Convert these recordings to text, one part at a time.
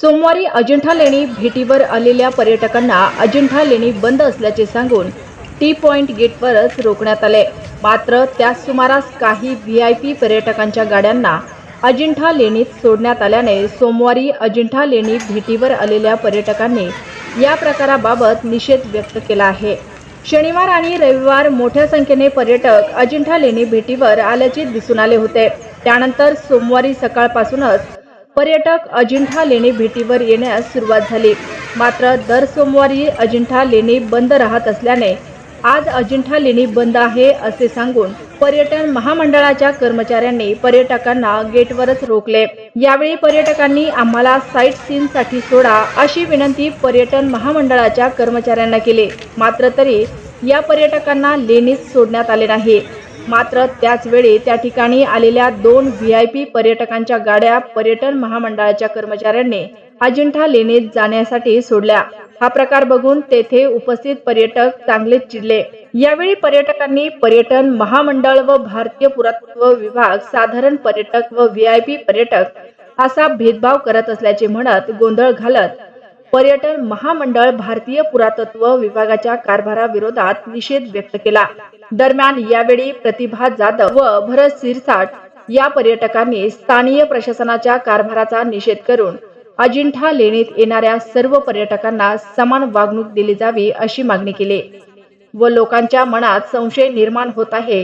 सोमवारी अजिंठा लेणी भेटीवर आलेल्या पर्यटकांना अजिंठा लेणी बंद असल्याचे सांगून टी पॉइंट गेटवरच रोखण्यात आले. मात्र त्याच सुमारास काही व्ही आय पी पर्यटकांच्या गाड्यांना अजिंठा लेणीत सोडण्यात आल्याने सोमवारी अजिंठा लेणी भेटीवर आलेल्या पर्यटकांनी या प्रकाराबाबत निषेध व्यक्त केला आहे. शनिवार आणि रविवार मोठ्या संख्येने पर्यटक अजिंठा लेणी भेटीवर आल्याचे दिसून आले होते. त्यानंतर सोमवारी सकाळपासूनच पर्यटक अजिंठा लेणी भेटीवर येण्यास सुरुवात झाली. मात्र दर सोमवारी अजिंठा लेणी बंद राहत असल्याने आज अजिंठा लेणी बंद आहे असे सांगून पर्यटन महामंडळाच्या कर्मचाऱ्यांनी पर्यटकांना गेटवरच रोखले. यावेळी पर्यटकांनी आम्हाला साईट सीन साठी सोडा अशी विनंती पर्यटन महामंडळाच्या कर्मचाऱ्यांना केली. मात्र तरी या पर्यटकांना लेणीत सोडण्यात आले नाही. मात्र त्याचवेळी त्या ठिकाणी आलेल्या दोन व्ही आय पी पर्यटकांच्या गाड्या पर्यटन महामंडळाच्या कर्मचाऱ्यांनी अजिंठा लेणीत जाण्यासाठी सोडल्या. हा प्रकार बघून तेथे उपस्थित पर्यटक चांगलेच चिडले. यावेळी पर्यटकांनी पर्यटन महामंडळ व भारतीय पुरातत्व विभाग साधारण पर्यटक व व्ही आय पी पर्यटक असा भेदभाव करत असल्याचे म्हणत गोंधळ घालत पर्यटन महामंडळ भारतीय पुरातत्व विभागाच्या कारभाराविरोधात निषेध व्यक्त केला. दरम्यान यावेळी प्रतिभा जाधव व भरत सिरसाट या पर्यटकांनी स्थानीय प्रशासनाच्या कारभाराचा निषेध करून अजिंठा लेणीत येणाऱ्या सर्व पर्यटकांना समान वागणूक दिली जावी अशी मागणी केली. व लोकांच्या मनात संशय निर्माण होत आहे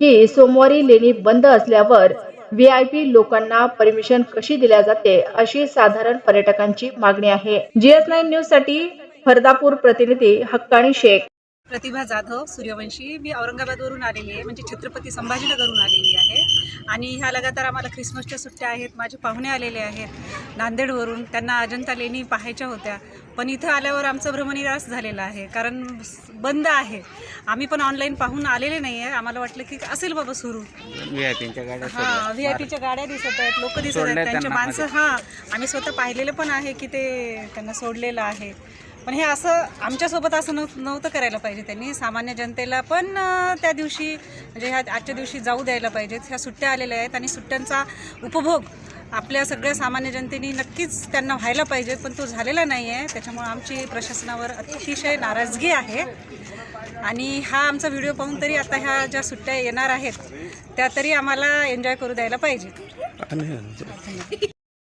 की सोमवारी लेणी बंद असल्यावर व्ही आय पी लोकांना परमिशन कशी दिल्या जाते अशी साधारण पर्यटकांची मागणी आहे. जीएस नाईन न्यूजसाठी फरदापूर प्रतिनिधी हक्काणी शेख. प्रतिभा जाधव सूर्यवंशी. मी औरंगाबादवरून आलेली आहे. म्हणजे छत्रपती संभाजीनगरहून आलेली आहे. आणि ह्या लगातार आम्हाला ख्रिसमसच्या सुट्ट्या आहेत. माझे पाहुणे आलेले आहेत नांदेडवरून. त्यांना अजंता लेणी पाहायच्या होत्या. पण इथं आल्यावर आमचं भ्रमनिरास झालेलं आहे. कारण बंद आहे. आम्ही पण ऑनलाईन पाहून आलेले नाही आहे आम्हाला वाटलं की असेल बाबा सुरू. व्ही आय पीच्या गाड्या हा व्ही आय पीच्या गाड्या दिसत आहेत. लोक दिसत आहेत. त्यांचे माणसं हा आम्ही स्वतः पाहिलेलं पण आहे की ते त्यांना सोडलेलं आहे. पण हे असं आमच्यासोबत असं नव्ह नव्हतं करायला पाहिजे त्यांनी. सामान्य जनतेला पण त्या दिवशी म्हणजे ह्या आजच्या दिवशी जाऊ द्यायला पाहिजेत. ह्या सुट्ट्या आलेल्या आहेत आणि सुट्ट्यांचा उपभोग आपल्या सगळ्या सामान्य जनतेने नक्कीच त्यांना व्हायला पाहिजे पण तो झालेला नाही आहे त्याच्यामुळं आमची प्रशासनावर अतिशय नाराजगी आहे. आणि हा आमचा व्हिडिओ पाहून तरी आता ह्या ज्या सुट्ट्या येणार आहेत त्या तरी आम्हाला एन्जॉय करू द्यायला पाहिजे.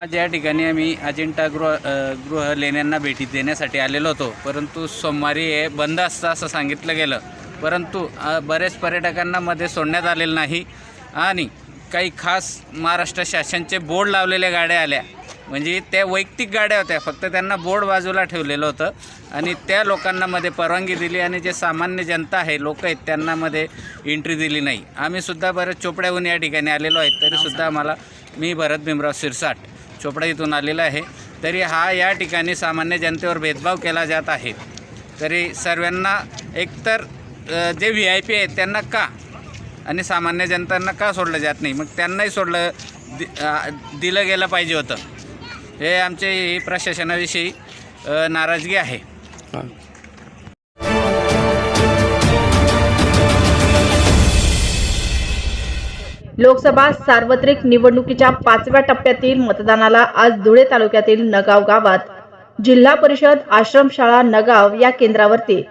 ज्या ठिकाणी आम्ही अजिंठा गृह गृह लेण्यांना भेटी देण्यासाठी आलेलो होतो. परंतु सोमवारी हे बंद असतं असं सांगितलं गेलं. परंतु बरेच पर्यटकांना मध्ये सोडण्यात आलेलं नाही. आणि काही खास महाराष्ट्र शासनचे बोर्ड लावलेल्या गाड्या आल्या. म्हणजे त्या वैयक्तिक गाड्या होत्या. फक्त त्यांना बोर्ड बाजूला ठेवलेलं होतं. आणि त्या लोकांना मध्ये परवानगी दिली आणि जे सामान्य जनता आहे लोक आहेत त्यांना मध्ये एंट्री दिली नाही. आम्ही सुद्धा बरेच चोपड्याहून या ठिकाणी आलेलो आहेत तरीसुद्धा आम्हाला मी भरत भीमराव शिरसाट. चोपडा इथून आलेला आहे. तरी हा या ठिकाणी सामान्य जनतेवर भेदभाव केला जात आहे. तरी सर्वांना एकतर जे व्ही आय पी आहेत त्यांना का? आणि सामान्य जनतांना का सोडलं जात नाही? मग त्यांनाही सोडलं दि दिलं गेलं पाहिजे होतं. हे आमचे प्रशासनाविषयी नाराजगी आहे. लोकसभा सार्वत्रिक निवडणुकीच्या पाचव्या टप्प्यातील मतदानाला आज धुळे तालुक्यातील नगाव गावात. जिल्हा परिषद आश्रमशाळा नगाव या केंद्रावरती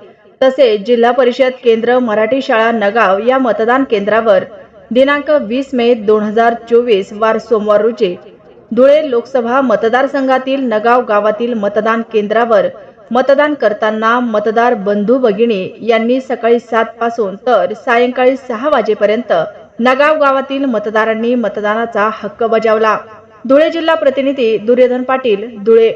तसेच जिल्हा परिषद केंद्र मराठी शाळा नगाव या मतदान केंद्रावर दिनांक वीस मे दोन हजार चोवीस वार सोमवार रोजी धुळे लोकसभा मतदारसंघातील नगाव गावातील मतदान केंद्रावर मतदान करताना मतदार बंधू भगिनी यांनी सकाळी सात पासून तर सायंकाळी सहा वाजेपर्यंत नगाव गावातील मतदारांनी मतदानाचा हक्क बजावला. धुळे जिल्हा प्रतिनिधी दुर्योधन पाटील धुळे